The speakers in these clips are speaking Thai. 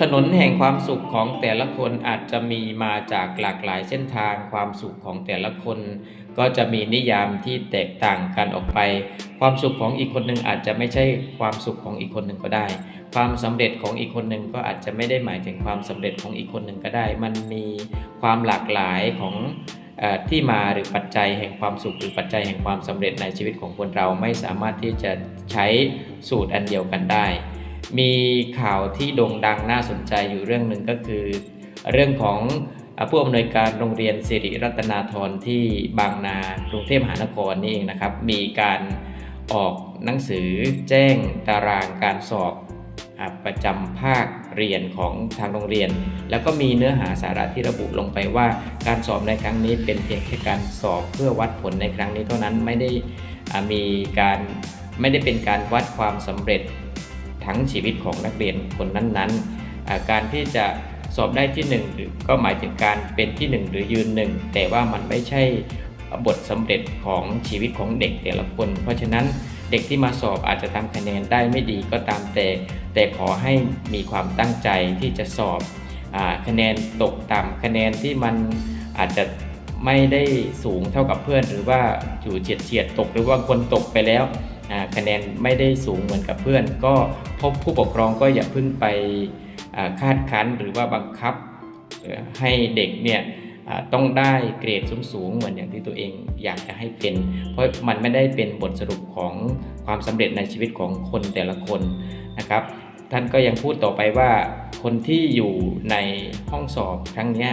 ถนนแห่งความสุขของแต่ละคนอาจจะมีมาจากหลากหลายเส้นทางความสุขของแต่ละคน ก็จะมีนิยามที่แตกต่างกันออกไป ความสุขของอีกคนหนึ่งอาจจะไม่ใช่ความสุขของอีกคนหนึ่งก็ได้ ความสำเร็จของอีกคนหนึ่งก็อาจจะไม่ได้หมายถึงความสำเร็จของอีกคนหนึ่งก็ได้ มันมีความหลากหลายของที่มาหรือปัจจัยแห่งความสุขหรือปัจจัยแห่งความสำเร็จในชีวิตของคนเราไม่สามารถที่จะใช้สูตรอันเดียวกันได้ มีข่าวที่โด่งดังน่าสนใจอยู่เรื่องหนึ่งก็คือ เรื่องของผู้อำนวยการโรงเรียนสิริรัตนาธรที่บางนากรุงเทพมหานครนี่เองนะครับ มีการออกหนังสือแจ้งตารางการสอบประจำภาคเรียนของทางโรงเรียน แล้วก็มีเนื้อหาสาระที่ระบุลงไปว่าการสอบในครั้งนี้เป็นเพียงแค่การสอบเพื่อวัดผลในครั้งนี้เท่านั้นไม่ได้มีการไม่ได้เป็นการวัดความสำเร็จ ทั้งชีวิตของนักเรียนคนนั้นๆ การที่จะสอบได้ที่หนึ่งหรือก็หมายถึงการเป็นที่หนึ่งหรือยืนหนึ่งแต่ว่ามันไม่ใช่บทสำเร็จของชีวิตของเด็กแต่ละคน เพราะฉะนั้นเด็กที่มาสอบอาจจะทำคะแนนได้ไม่ดีก็ตามแต่ แต่ขอให้มีความตั้งใจที่จะสอบอคะแนนตกต่ำคะแนนที่มันอาจจะไม่ได้สูงเท่ากับเพื่อน หรือว่าอยู่เฉียดเฉียดๆตกหรือว่าคนตกไปแล้ว คะแนนไม่ได้สูงเหมือนกับเพื่อน ก็พบผู้ปกครองก็อย่าเพิ่งไปคาดคั้นหรือว่าบังคับให้เด็กเนี่ยต้องได้เกรดสูงๆเหมือนอย่างที่ตัวเองอยากจะให้เป็น เพราะมันไม่ได้เป็นบทสรุปของความสำเร็จในชีวิตของคนแต่ละคนนะครับ ท่านก็ยังพูดต่อไปว่าคนที่อยู่ในห้องสอบครั้งนี้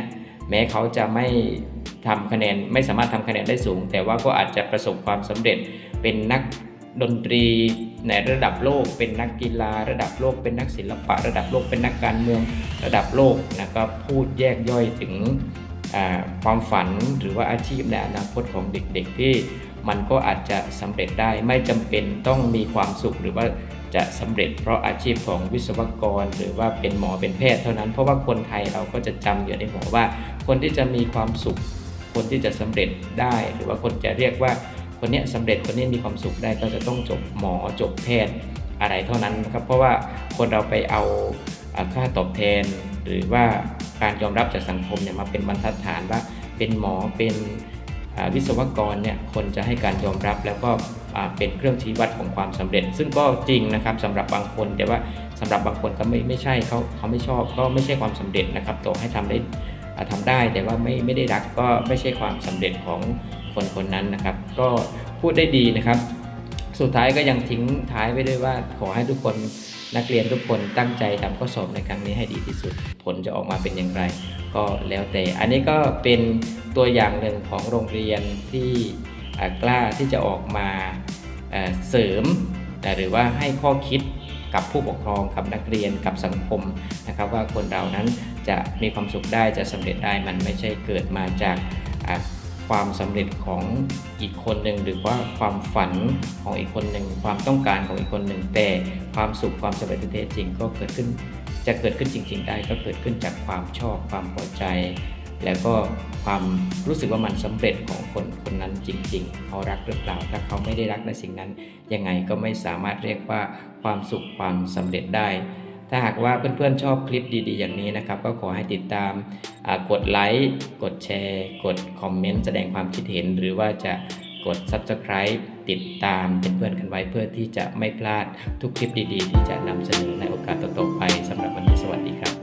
แม้เขาจะไม่ทำคะแนนไม่สามารถทำคะแนนได้สูง แต่ว่าก็อาจจะประสบความสำเร็จเป็นนัก ดนตรีในระดับโลก เป็นนักกีฬา ระดับโลก เป็นนักศิลปะ ระดับโลกเป็นนักการเมืองระดับโลกนะครับพูดแยกย่อยถึงความฝันหรือว่าอาชีพในอนาคตของเด็กๆ ที่มันก็อาจจะสำเร็จได้ไม่จำเป็นต้องมีความสุขหรือว่าจะสำเร็จเพราะอาชีพของวิศวกร หรือว่าเป็นหมอเป็นแพทย์เท่านั้น เพราะว่าคนไทยเราก็จะจำอยู่ในหัวว่า คนที่จะมีความสุข คนที่จะสำเร็จได้ หรือว่าคนจะเรียกว่า คนนี้สำเร็จคนนี้มีความสุขได้ก็จะต้องจบหมอจบแพทย์อะไรเท่านั้นนะครับเพราะว่าคนเราไปเอาค่าตอบแทน หรือว่าการยอมรับจากสังคมเนี่ยมาเป็นบรรทัดฐานว่าเป็นหมอเป็นวิศวกรเนี่ยคนจะให้การยอมรับแล้วก็เป็นเครื่องชี้วัดของความสำเร็จ ซึ่งก็จริงนะครับสำหรับบางคนแต่ว่าสำหรับบางคนก็ไม่ไม่ใช่เขาเขาไม่ชอบก็ไม่ใช่ความสำเร็จนะครับต่อให้ทำได้อ่าทำได้แต่ว่าไม่ไม่ได้รักก็ไม่ใช่ความสำเร็จของ คนคนนั้นนะครับ ก็พูดได้ดีนะครับ สุดท้ายก็ยังทิ้งท้ายไว้ด้วยว่า ขอให้ทุกคนนักเรียนทุกคนตั้งใจทำข้อสอบในครั้งนี้ให้ดีที่สุด ผลจะออกมาเป็นอย่างไร ก็แล้วแต่ อันนี้ก็เป็นตัวอย่างหนึ่งของโรงเรียนที่กล้าที่จะออกมาเสริม หรือว่าให้ข้อคิดกับผู้ปกครองกับนักเรียนกับสังคมนะครับ ว่าคนเรานั้นจะมีความสุขได้จะสำเร็จได้มันไม่ใช่เกิดมาจาก ความสำเร็จของอีกคนหนึ่งหรือว่าความฝันของอีกคนหนึ่งความต้องการของอีกคนหนึ่งแต่ความสุขความสำเร็จที่แท้จริงก็เกิดขึ้น จะเกิดขึ้นจริง ๆ ได้ก็เกิดขึ้นจากความชอบความพอใจ แล้วก็ความรู้สึกว่ามันสำเร็จของคนคนนั้นจริง ๆเขารักหรือเปล่าถ้าเขาไม่ได้รักในสิ่งนั้น ยังไงก็ไม่สามารถเรียกว่าความสุขความสำเร็จได้ ถ้าหากว่าเพื่อนๆชอบคลิปดีๆ อย่างนี้นะครับ ก็ขอให้ติดตามกดไลค์ กดแชร์ กดคอมเมนต์แสดงความคิดเห็น หรือว่าจะกด Subscribe ติดตามเป็นเพื่อนกันไว้เพื่อที่จะไม่พลาดทุกคลิปดีๆ ที่จะนำเสนอในโอกาสต่อๆไปสำหรับวันนี้สวัสดีครับ